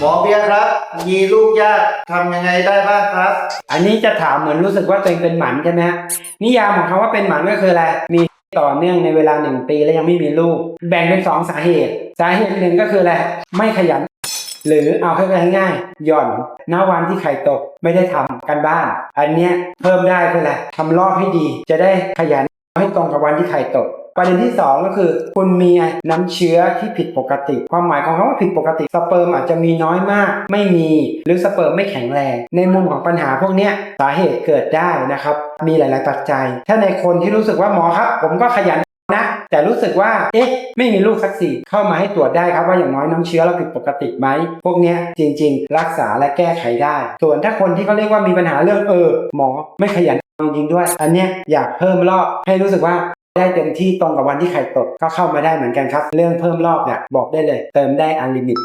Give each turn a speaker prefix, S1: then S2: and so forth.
S1: หมอเบียครับ มีลูกยากทำยังไงได้บ้างครับ
S2: อันนี้จะถามเหมือนรู้สึกว่าตัวเองเป็นหมันใช่ไหมฮะนิยามของคำว่าเป็นหมันก็คืออะไร มีต่อเนื่องในเวลาหนึ่งปีแล้วยังไม่มีลูก แบ่งเป็นสองสาเหตุ สาเหตุหนึ่งก็คืออะไร ไม่ขยัน หรือเอาให้ง่ายๆหย่อนณวันที่ไข่ตกไม่ได้ทำกันบ้าน อันเนี้ยเพิ่มได้คืออะไรทำรอบให้ดี จะได้ขยันให้ตรงกับวันที่ไข่ตกประเด็นที่สองก็คือคุณมีน้ำเชื้อที่ผิดปกติ ความหมายของคำว่าผิดปกติ สเปิร์มอาจจะมีน้อยมาก ไม่มีหรือสเปิร์มไม่แข็งแรง ในมุมของปัญหาพวกนี้สาเหตุเกิดได้นะครับ มีหลาย ๆ ปัจจัย ถ้าในคนที่รู้สึกว่าหมอครับ ผมก็ขยันนะแต่รู้สึกว่า เอ๊ะ ไม่มีลูกสักสี่เข้ามาให้ตรวจได้ครับว่าอย่างน้อยน้ำเชื้อเราผิดปกติไหม พวกเนี้ยจริง ๆ รักษาและแก้ไขได้ ส่วนถ้าคนที่เขาเรียกว่ามีปัญหาเรื่องเออ หมอไม่ขยันจริงด้วย อันเนี้ยอยากเพิ่มรอบให้รู้สึกว่า ได้เต็มที่ตรงกับวันที่ไข่ตกก็เข้ามาได้เหมือนกันครับ เรื่องเพิ่มรอบเนี่ยบอกได้เลย เติมได้อันลิมิต